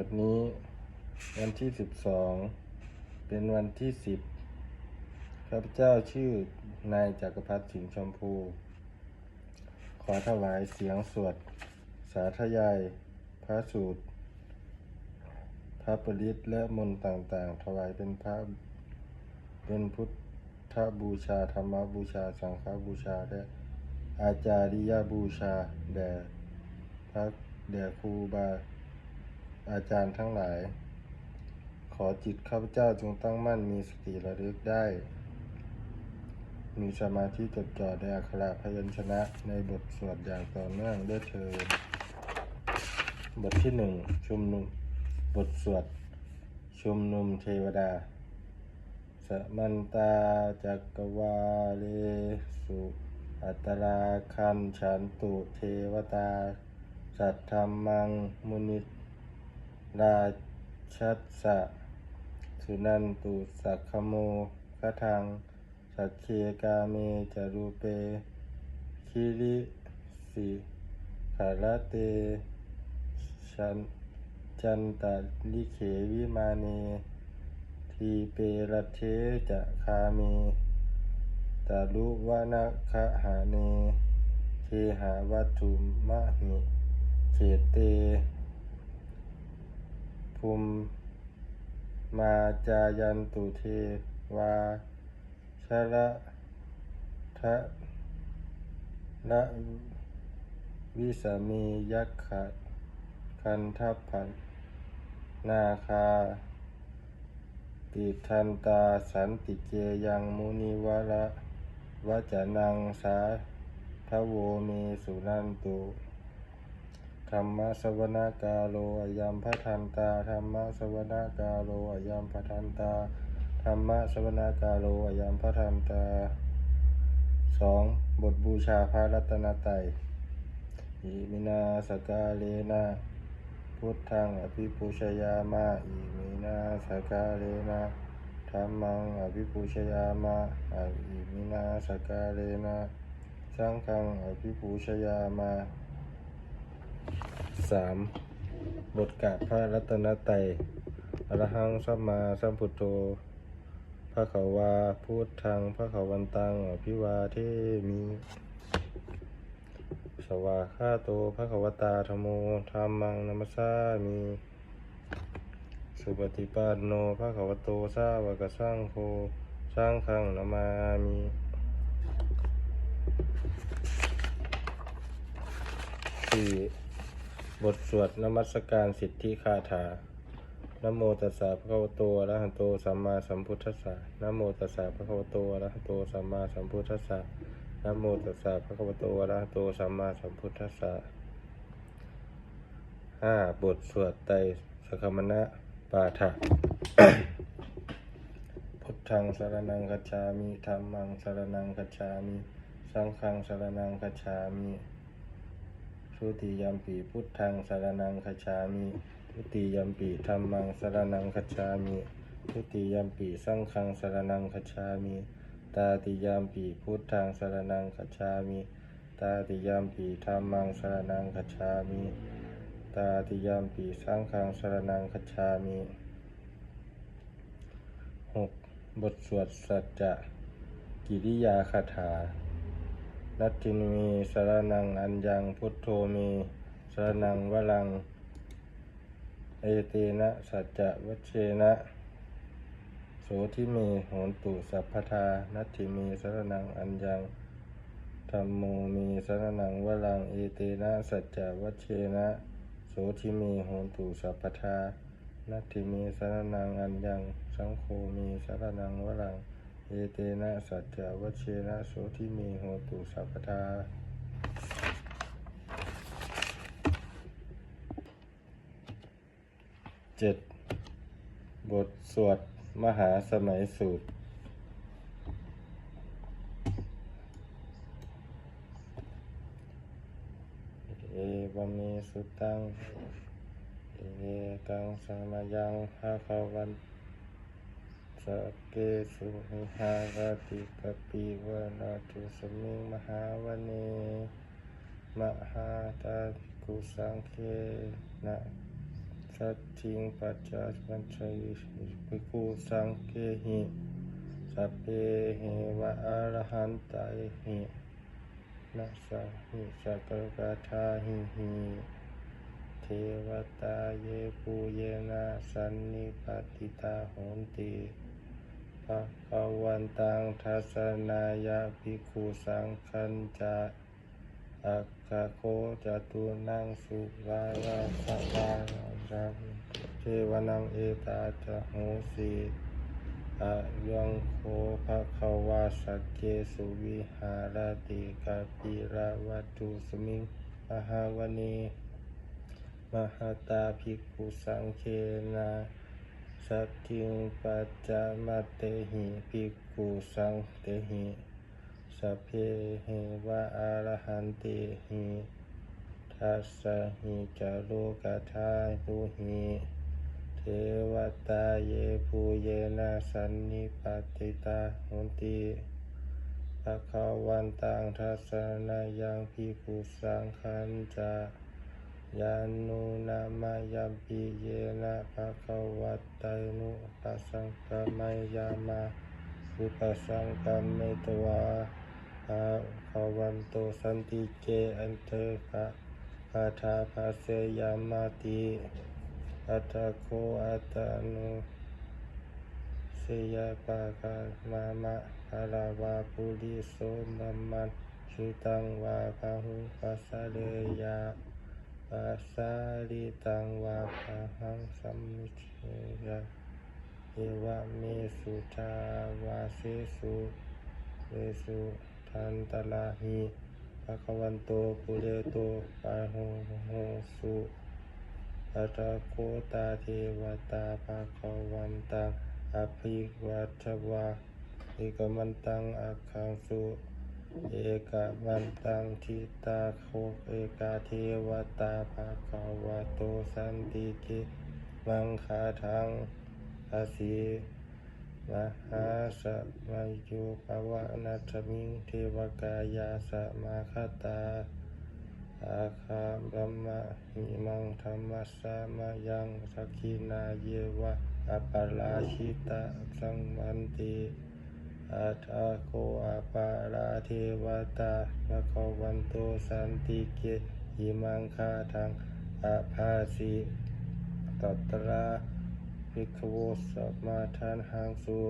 วันนี้ วันที่สิบสองเป็นวันที่สิบข้าพเจ้าชื่อนายจักรพัฒน์สิงห์ชมพู ขอถวายเสียงสวด สาธยาย พระสูตร พระปริตและมนต์ต่างๆ ถวายเป็นพระเป็นพุทธบูชาธรรมบูชา สังฆบูชาและอาจาริยบูชา แด่พระแด่ครูบา อาจารย์ทั้งหลาย ขอจิตข้าพเจ้าจงตั้งมั่นมีสติระลึกได้ มีสมาธิจดจ่อในอักขระพยัญชนะในบทสวดอย่างต่อเนื่องด้วยเถิดบทที่หนึ่งชุมนุม บทสวด ชุมนุมเทวดา สมันตาจักวาเลสุอัตราคันฉันตุเทวตา สัทธรรมังมุนิ ราชัสสะสุนันตุสักขโมคทังสัจเชกาเมจารูเป คิริสิขารเตชันจันตลิเขวิมาเน ทีเปรเทจะคาเมตาลุวนาคะหาเนเทหาวัตถุมะหิเขเต ภูมิมาจายันตุเทวาชระทะละวิสามียักขะคันทัพพันนาคา ติทันตาสันติเกยังมุนิวระวจนังสาทโวเมสุนันตุ ธรรมะสวนากาโลอายัมพระทันตาธรรมะสวนากาโลอายัมพระทันตาธรรมะสวนากาโลอายัมพระทันตาสองบทบูชาพระรัตนตรัยอิมินาสกาเลนะพุทธังอภิปูชยามาอิมินาสกาเลนะธรรมังอภิปูชยามาอิมินาสกาเลนะสังฆังอภิปูชยามา สามบทกาศพระรัตนตรัยอรหังสัมมาสัมพุทโธพระขาวาพูดทางพระขาวันตังอภิวาเทมี สวาข้าโตพระขวตาธโมธรรมังนัมสสามีสุปฏิปันโนพระขวโตสาวกสังโฆสร้างขังนามามีสี่ บทสวดนมัสการสิทธิคาถานโมตัสสะภะคะวะโตอะระหะโตสัมมาสัมพุทธัสสะนโมตัสสะภะคะวะโตอะระหะโตสัมมาสัมพุทธัสสะนโมตัสสะภะคะวะโตอะระหะโตสัมมาสัมพุทธัสสะห้าบทสวดไตรสคมณะปาฐะพุทธังสรนังคัจฉามิธัมมังสรนังคัจฉามิ สังฆังสรนังคัจฉามิ ทุติยมปีพุทธังสรนังคัจฉามิทุติยมปีธัมมังสรนังคัจฉามิทุติยมปีสังฆังสรนังคัจฉามิตาติยมปีพุทธังสรนังคัจฉามิตาติยมปีธัมมังสรนังคัจฉามิตาติยมปีสังฆังสรนังคัจฉามิหกบทสวดสัจจะกิริยาคาถา นัตถิมีสรนังอัญญังพุทโธมีสรนังวลัง เอเตนะสัจจะวัชเชนะโสทิเมโหนตุสัพพทานัตถิมีสรนังอัญญังธรรมโมมีสรนังวลังเอเตนะสัจจะวัชเชนะโสทิเมโหนตุสัพพทานัตถิมีสรนังอัญญังสังโฆมีสรนังวรัง เอเตนะสัจจวัชเชนะโสทิมีโหตุสัพพทาเจ็ดบทสวดมหาสมัยสูตร เอบะเมสุตัง เอกังสมายังภาคาวัน สกเกสุหิหารติกปิวนาตุสมิงมหาวเนมหาตากุสังเคนะสสัตถิงปัจจาปัญชัยภิกุสังเกหิสัพเพเหวะอรหันตายหินัสสะหิสักกะทาหิหิเทวตาเยปูเยนะสันนิปติตาโหนติ ภะคะวันตังทัสสนายะภิกขุสังคันจะอัคคโคจตุนังสุรายาสวารังเทวนังเอตาจะโหสีอะยังโคภะคะวาสเกสุวิหารติกาปิระวัตุสมิงมหาวณีมหาตาภิกขุสังเคนะ สัตถิงปัจจามเตหิภิกขุสังเตหิสัพเพเหวะอรหันติหิทัสสะหิจารุกธาตุหิเทวตาเยภูเยนะสันนิปติตาหุนติภะคะวันตังทัสสะนายังพิกุสังขันจะ ยานุนามายัมปิเยนะภะคะวัตไตนุปัสสังกามายามาอุปสังกามเมตวาภาภาวันโตสันติเจอันเตกะปาทาภาเสยามาติอัตโคอัตานุเสยปะกามามะภาราวาปุริโสมัมมันชุตังวาพาหุปัสสเลยา ปัสสาลิตังวาพาหังสัมมิเชยะเอวะเมสุทาวาเสสุเวสุทันตลาหิภะคะวันโตปุเรโตปะหโหงสุปัตะโคตาเทวตาภะคะวันตังอภิวัตวาเอกมันตังอักขังสุ เอกมันตังทิตาโคเอกาเทวตาภะคะวะโตสันติกิมังคาทังอาสีมหาสมัยโยภวะนัทมิงเทวกายาสมาคตาอาคาบรมมะหิมังธรรมสามายังสักขินาเยวะอปปลาชิตะสังมันติ อาทาโคอาปาราเทวตาภะควันโตสันติเกหิมังคาทังอาภาสิตัตราภิกขวสัมมาทานหังสุ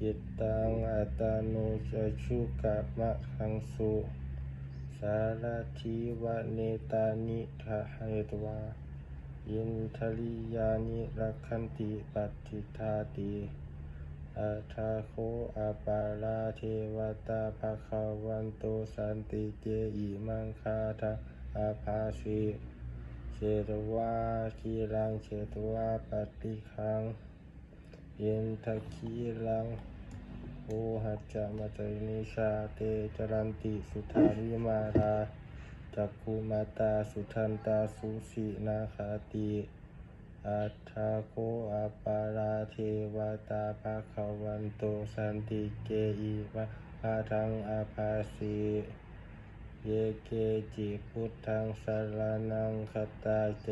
จิตตังอัตานุจะชุกะมะหังสุสารทิวะเนตานิทะเหตวายินทริยานิรักขันติปัตติทาติ อาทาโคอาปาราเทวตาภะควันโตสันติเจอิมังคาทาอาภาสิเชตวาคีรังเชตวาปฏิคังเยนทะคีรังโอหัจจามัตนิชาเตจรันติสุทาวิมาราจักคุมาตาสุทันตาสุสีนาคาติ อัฏฐาโคอาปาราเทวตาภาควันโตสันติเกอิวะพาทังอาภาสีเยเกจิพุทธังสารนังคตาเต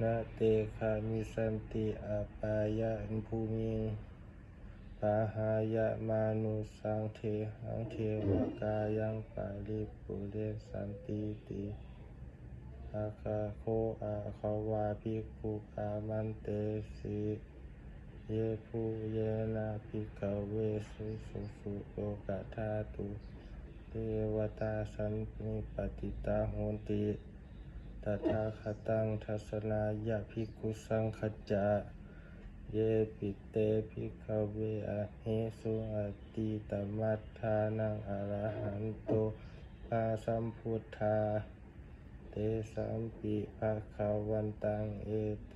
นะเตคามิสันติอาปายะภูมิงปาหายะมานุสังเทหังเทวกายังปาลิปุเรสันติติ อาคาโคอาคาวาภิกขุกามันเตสิเยภูเยนะภิกขเวสุสุสุโยกะธาตุเทวตาสันนิปติตาโหนติตถาคตังทัสนายะภิกขุสังขจจะเยปิเตภิกขเวอะเฮสุอติตมัฏฐานังอรหันโตปาสัมพุทธา เตสัมปิภะคะวันตังเอเต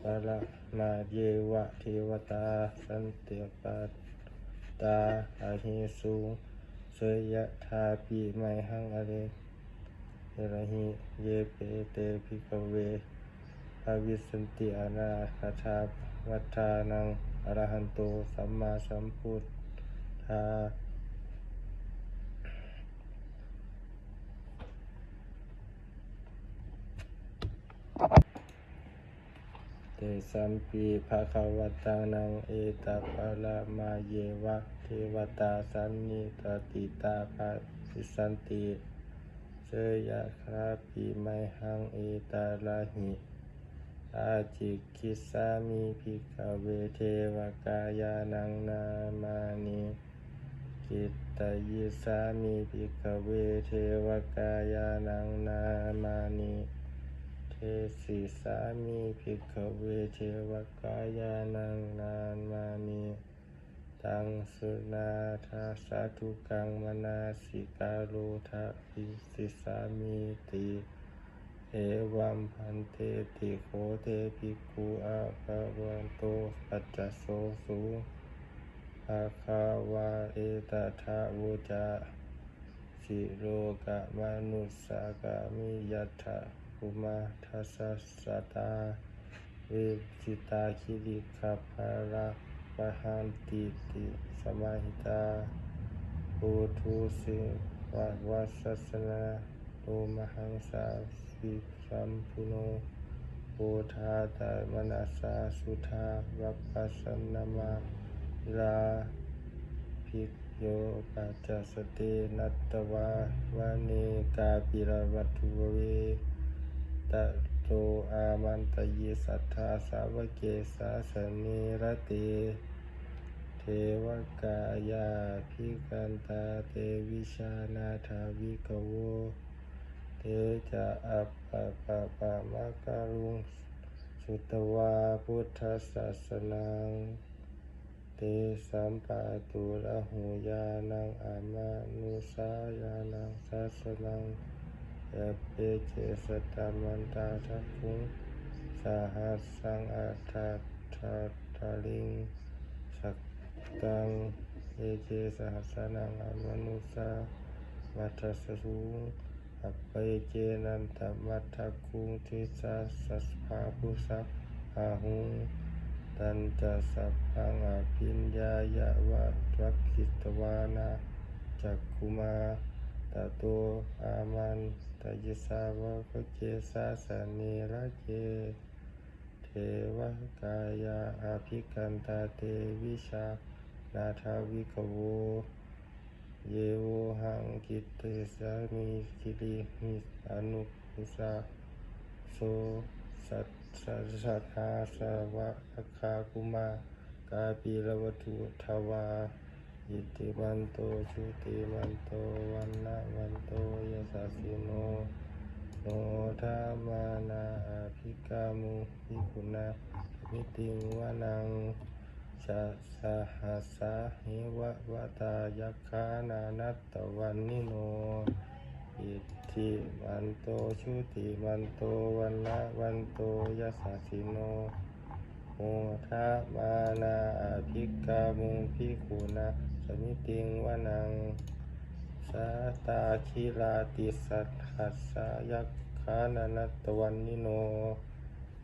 ปะละมาเยวะเทวตาสันติปัตตาอาหิสุงเสยยะทาปีไมหังอะเรเอระหิเยเปเตภิกเวภาวิสันติอนาคาชาวัฏานังอรหันโตสัมมาสัมพุทธา เตสัมปีภะคะวตานังเอตปะละมาเยวะเทวตาสันนิตติตาภาสิสันติเสยะคราปีไมหังเอตาลาหิอาจิคิสามิภิกขเวเทวกายานังนามานิกิตตยิสามิภิกขเวเทวกายานังนามานิเท สามิภิกขเวเทวกายานังนามานิตังสุนาทาสาธุกังมนาสิกาโลทะปิสิสามิติเอวัมพันเตติโคเทภิกขุอาภาวันโตปัจจโสสุภาคาวาเอตทาวุจาสิโรกะมนุสสากามิยัตถะ ภูมาทัสสะตาเวจิตาคิริคาภาระปะหันติติสมาหิตาปุถุสิวะวัสสนาโอมหังสาสิสัมพุโนโพธาตามนัสสาสุธาวัปปัสนามาลาภิกโยปัจจสเตนัตตวาวาเนกาปิรวัตุเว ตะโตอามันตยิสัทธาสาวกเกสาสเนรเตเทวกายาพิกันตาเตวิชานาถาวิกโวเตจะอัปปะปะปะมะการุงสุตวาพุทธศาสนังเตสัมปะตุระหูยานังอามานุสายานังสัสนัง เอเปเจสตามันตาทักคุงสาหัสสังอัตถาทัตาลิงสักตังเอเจสหัสนังอมนุสาวัฏสสุงอัปเปเจนันตมัทคุงทิสาสัสภาพุสัพอาหุงตันจะสัพพังอภิญญายะวะตวักขิตวานาจักคุมาตโตอามัน ตยิสาวะภเจสาสเนระเจเทวกายาอภิกันตาเตวิชานาทาวิกโว เยโวหังกิตเตสามิคิริหิอนุปุสาโสสัตสัสสัทธาสวะอคาคุมากาปิรวัตุทวา อิติมันโตชุติมันโตวันนะวันโตยสัสสิโนโนธามานาอภิกามุภิกุณามิติงวนังชะสหัสะหิวะวะตายัคขานานัตตวันนิโนอิทธิมันโตชุติมันโตวันละวันโตยสสะสิโนโมทะมานาอภิกามุภิกุณา สมิติงวนังสาตาคิลาติสัทหัสสายักขานานตวันนิโน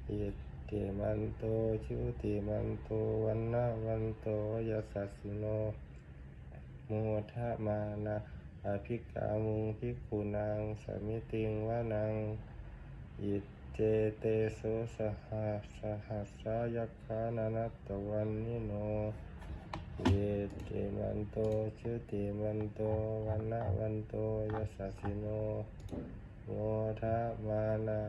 อิติมันโตชุติมันโตวันนะวันโตยัสสะสิโนโมทะมานะอภิกามุงภิกุนางสมิติงวานังอิเจเตโสสหัสสหัสสายักขานานัตตวันนิโน เยติมันโตชุติมันโตวันนะวันโตยัสสิโนโมทะมานะ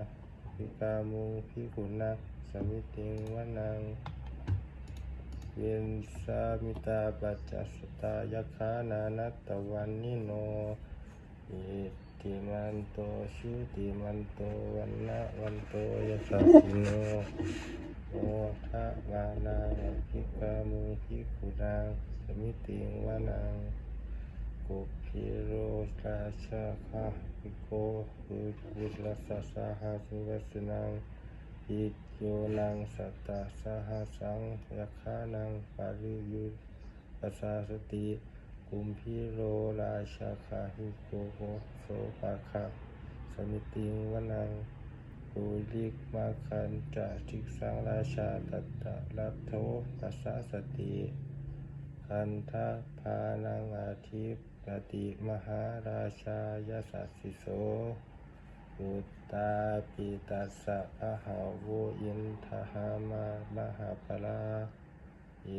พิกามุพิกุณะสมิติงวนังเวนสามิตาปัจจสตายคานานัตตวันนิโนเยติมันโตชุติมันโตวันนะวันโตยัสสิโน โอทะวานาภิกามุภิกขุนางสมิติวานังกุพิโรราชาคาภิโกปุบุตรสสสหาสุวัสนังอิโยนังสัตตาสหสังยคานังปาริยุปัสสาสติกุมพิโรราชาคาภิโกโสภาคะสมิติวานัง ปุริกมาคันจะทิกสังราชาตัตตะลัทโทปัสสะสติคันทะพานังอาทิปติมหาราชายสัสสิโสอุตตาปิตัสสะภะคะโวอินทหามามหาปลาเย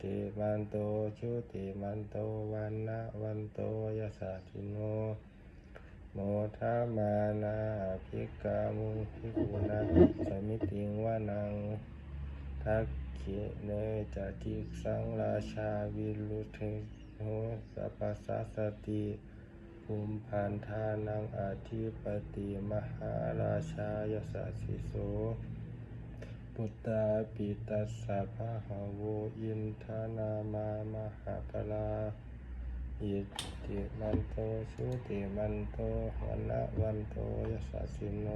ติมันโตชุติมันโตวันนะวันโตยสสะทิโน โมทามานาภิกามุภิกุณาสมิติงวานังทักขิเนจติสังราชาวิรุเทโหสัพพสัสสติภูมิพันธานังอธิปติมหาราชายสัสิโสปุตตาปิตัสสะภะคะโวอินทานามามหาปลา อิติมันโตสุติมันโตวันนะวันโตยสสสสิโน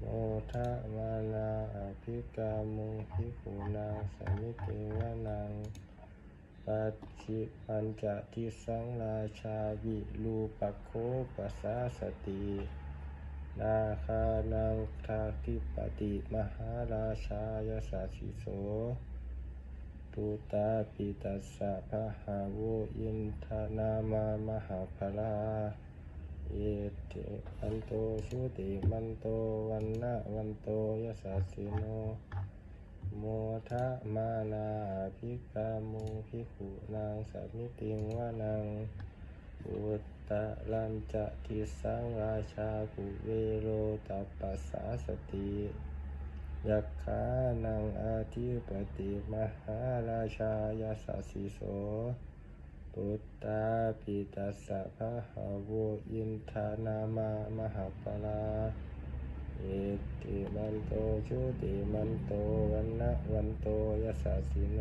โมทะมานาอภิกามุภิกุนางสมิติวานังปัจฉิปัญจทิสังราชาวิรูปโคปัสสาสตินาคานังทาทิปติมหาราชายสัสสิโส ตุตาปิตัสสะภะคะโวอินทนามามหาภลาเอติมันโตชุติมันโตวันนะวันโตยสสสสิโนโมทะมานาภิกามุภิกขุนางสัมมิติงวานังอุตตะลันจะทิสังราชากุเวโรตัปปัสสาสติ ยักขานังอาทิปติมหาราชายาสสิโสปุตตาปิตัสสะภะคะโวอินทานามามหาปลาเอติมันโตชุติมันโตวันนะวันโตยสสสสิโน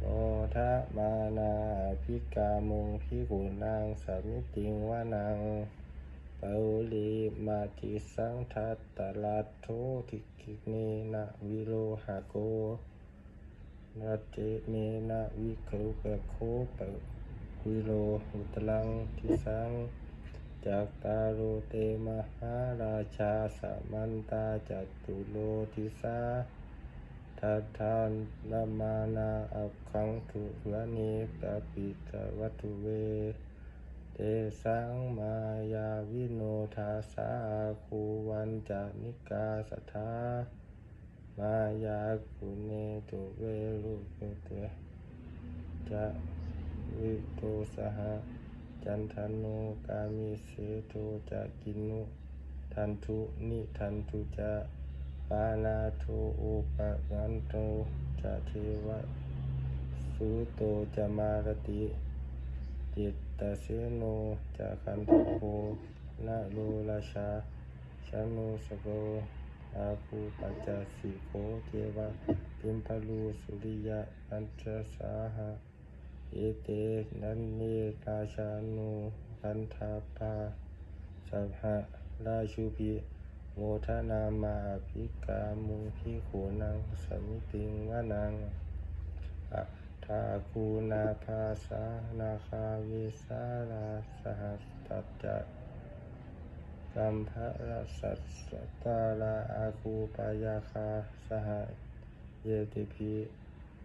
โอทะมานาภิกามุงพิกุนางสามิติงวานัง ปาลีมาติสังทัตตลัดโททิกิเนนะวิโลหะโกนาเจเมนะวิครุปะโคปะวิโลหุตลังทิสังจากตาโรเตมหาราชาสามันตาจัตุโลทิสาทัทานนามานาอักขังทุวานิปปิตวัตุเว เตสังมายาวิโนทาสาคูวันจานิกาสทามายากุเนตุเวรุตุเตจะวิโตสหจันทโนกามิเสโทจะกินุทันทุนิทันทุจะปานาโทอุปกันโตจะเทวะสุโตจะมารติ จิตตเสโนจะคันทโคนะโลราชาชานุสโกอาภูปัจจสิโคเทวะพิมพลูสุริยะปัญจสาหะเอเตนันเนราชานุพันธาปาสัพหะราชูพีโมทนามาภิกามุพิโขนังสมิติงวานังอะ ทาคูนาภาสานาคาเวสาราสหัสตัจจะกัมภะรัสสัสตาลาอาคูปายาคาสหเยติภิ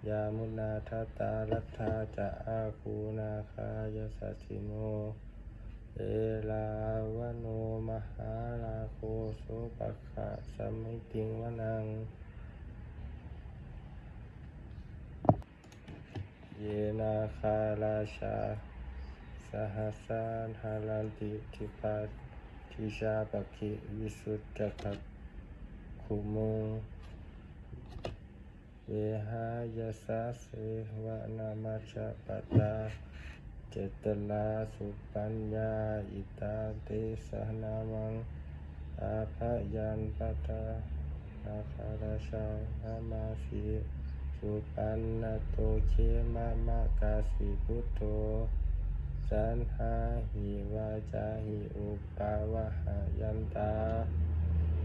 ยามุนาทตาลัทธาจะอาคูนาคายสัสสิโน เอลาวโนมหาลาโคโสปะขะสมิติงวนัง เยนาคาราชาสหัสสานหาลันติทิปาทิชาปคิวิ สุปันนโตเชมามะกาสิพุทโธสันหาหิวาจาหิอุปาวะหายันตา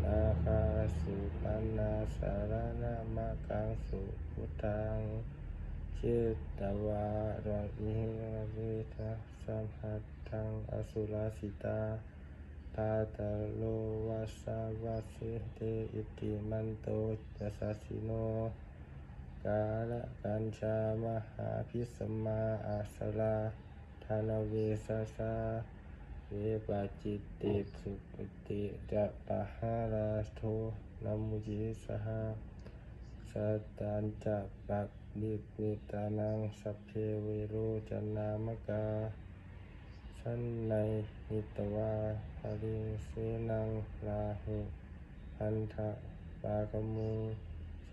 นาคาสุปันนาสารนามะกังสุพุทังเชตวารณิเวทะสัมหัตถังอสุราสิตาตาตโลวัสสาวาเสเตอิติมันโตจะสสสิโน กาละกัญชามหาพิสมาอาสลาธานเวสสาเวปาจิตติสุปติจะปะหาราโทนามุจิสหาสัตตันจะปักดิปิตานังสัพเพเวโรจนามกาสันในหิตวาภริเสนังลาหุพันธะปากมุง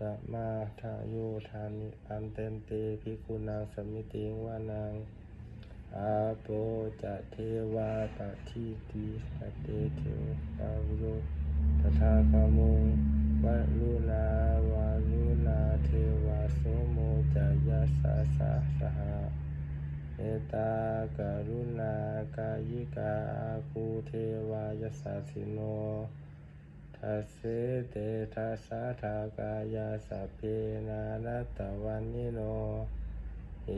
สมาทายุธานิอันเตนเตภิกุนางสมิติงวานางอาโปจะเทวาปะทิติสเตเทวาวุโรตถาคามุงวัลุลาวาลุลาเทวาโสโมจะยัสสะสะสหะเอตากรุณากายิกาอาคูเทวายสัสสิโน ทัสเสเตทัสสะทากายาสัพเพนานัตตวันนิโนเอ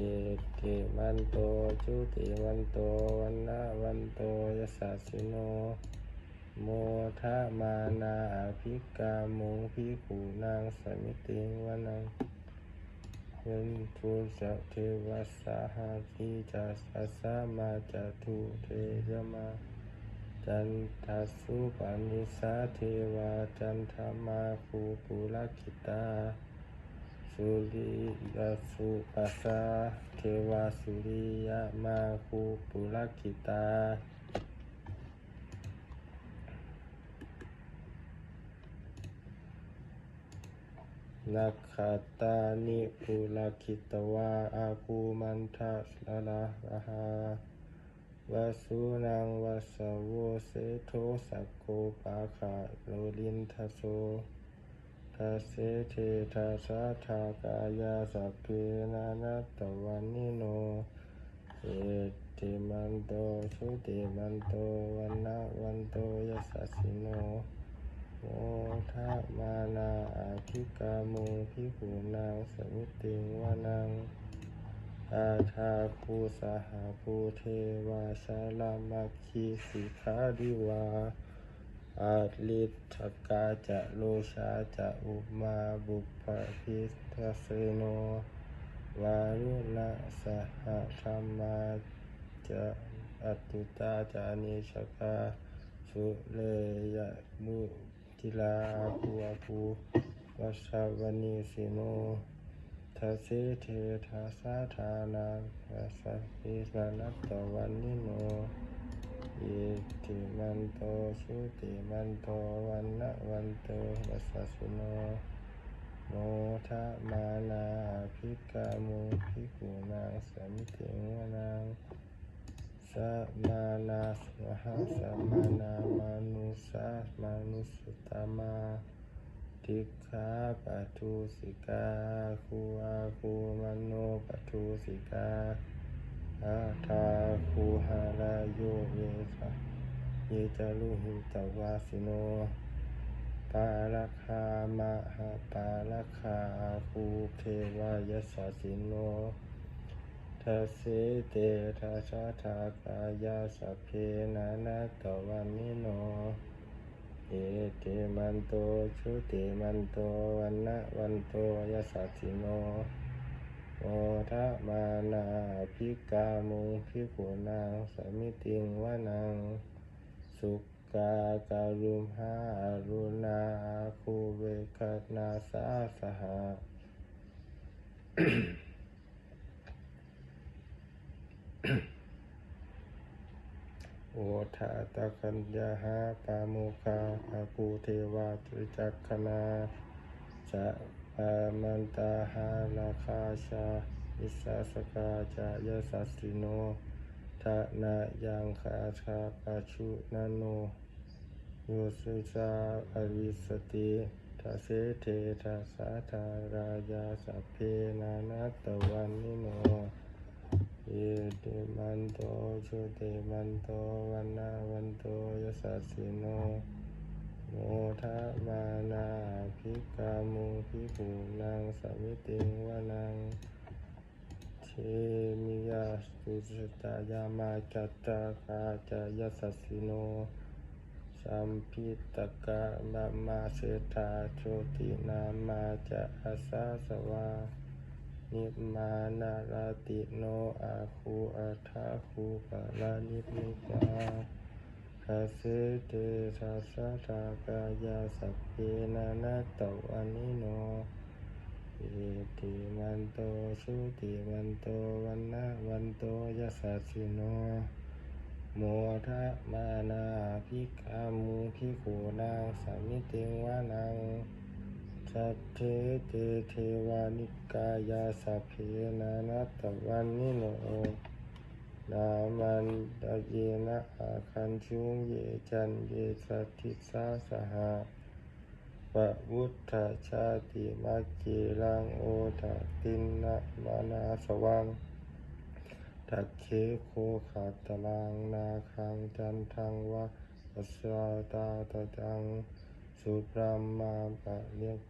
ติมันโตจุติมันโตวันนะวันโตยสัสสิโน โมทะมานาภิกามุงพิกูนางสมิติวนังเป็นทูสัเทวสาหาทิจัสสะมาจตุเทยมา จันทัสสุปานิสาเทวาจันทมาคูปุรคิตาสุริยสุปัสสาเทวาสุริยมาคูปุรคิตานักขัตตานิปุลคิตวาอาคูมันทัสละละระหา วาสุนังวาสโวเสโทสักโกปาขาโลลินทโสทัสเสเททัสสะทากายาสัพเพนานัตตวันนิโนเอติมันโตชุติมันโตวันนะวันโตยัสสะสิโนโมทะมานาอาภิกามุพิหูนางสมิติงวานัง อาทาภูสหภูเทวาชาลามาคีสิกขาดิวาอาลิทธกาจะโลชาจะอุมาบุพพิทัสเสโน วารุณสหธรรมาจะอตุตาจานิชกาสุเลยะมุทิลาภูอภูวัชวนีสิโน ทัสเสเททัสสะทานาทัสสะปิสานัตตวันนิโนอิติมันโตชุติมันโตวันนะวันโตวัสสุโนโมทะมานาภิกามุภิกขุนางสมิติงวนางสัมมานาสหะสัมมานามานุสามานุสตมา ทิกขาปัทุสิกาคูอาคูมโนปัทุสิกาอาทาคูหาลายโยเยสะเยจารุหิตวาสิโน ปาราคามหาปาราคาภูเทวายสัสสิโนทัสเสเตทัสสะทากายาสเพนานาตวันนิโน เอเตมันโตชุติมันโตวันนะวันโตยสัสสิโนโอทะมานาภิกามุภิกขุนางสมิติงวานัง สุกาการุมหารุณาคูเวคนาสาสหะ โอทา ตะคัญญาหาปาโมคาอากูเทวาตริจักขณาจะปามันตาหาราคาชาอิสาสกาจายสัสสิโนทะนายังคาชาปาชุนโนโยสุสาอวิสติทัสเสเททัสสะทารายาสัพเพนานัตตวันนิโน เยติมันโตชุติมันโตวันนาวันโตยสัสสิโนโมทะมานาภิกามุภิภูนางสมิติงวานังเทมิยาสุสตายามาจัตตากาจายสัสสิโนสัมพิตกะบะมาเสธาโชตินามาจะอาสาสวา นิมานาราติโนอาคูอาทาคูปะลานิพิกาคาเสเตชาสะทากายาสัพเพนานาตวันนิโนเอติมันโตสุติมันโตวันนะวันโตยัสสะสิโนโมทะมานาภิกามุภิกขุนางสามิติงวานัง สัพเพเตเทวานิกายาสัพเพนานัตตวันนิโนนามันตะเยนะอาคันชุงเยจันเยสัติสาสหะปะวุฒชาติมัจเจลังโอทะตินนะมานาสวังทักเคโคขาตลังนาคังจันทังวะปัสสาตาตะจัง สุพรามมาปะเรียก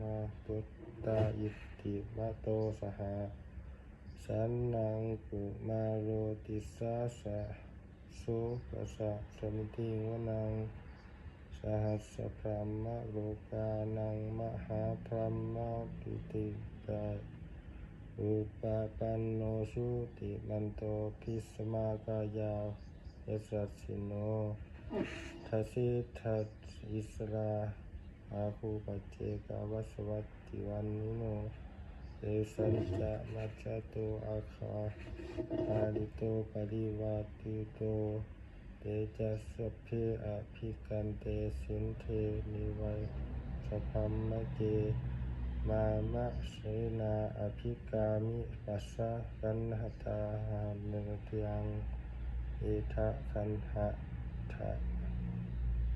ราปุตตาอิทธิมะโตสหะสันนังกุมาโรติสาสะสุปะสะสมิติวนังสหัสสะพรามโลกานังมหาพรหมปิติกาอุปปันโนสุติมันโตพิสมากายายัสสสิโน ทัสสิทัสอิสราอาคูปัจเจกาวัสวัตติวันนิโนเตสัญจะมัจจโตอาคาอาลิโตปริวาติโตเตจัสสพเพอภิกันเตสินเทนิไวยสพัมมะเจมามะเสนาอภิกามิปัสสะกันหตาหามเนตยังเอทะคันหะ ทะ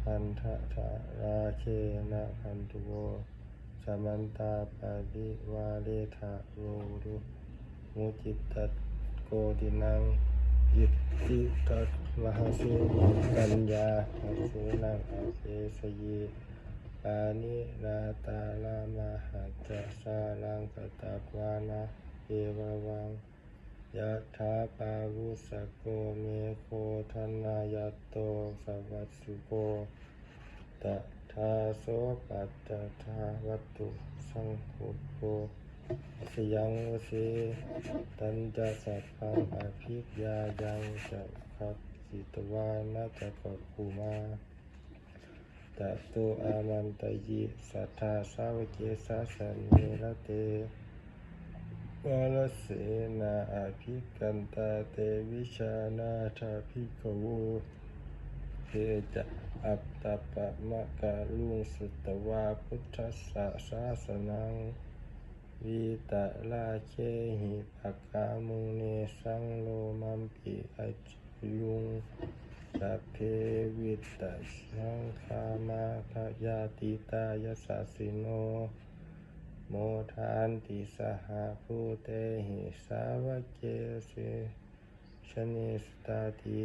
พันทะทะราเชนะพันตุโวสมันตาปาริวาเลทะโรรุมุจิตตโกดินังยิตติตัดมหาสุกัญญาหเสนังอาเปสยีปานิราตาลามาหัจจสาลังกตาปวานาเอวาวัง ยะถาปาวุสโกเมโคทนายโตสวัสสุโกตะทาโสปัตตทาวัตตุสังคุปโกสยังวสีตันจะสัพพังอภิกยายังจะขับสิตวานาจะกบภูมาตะตุอามันตยิสัทธาสาวเกสาสันเนระเต วาลเสนาอภิกันตาเตวิชานาทาภิกขวูเตจะอัปตปะมะกะลุงสุตวาพุทธสะสาสนังวีตะลาเคหิปักกามุเนสังโลมัมปิอจยุงสัพเพวิตตสังคามาทยาติตายสสสิโน โมทานติสหภูเตหิสาวเกสิชนิสตาติ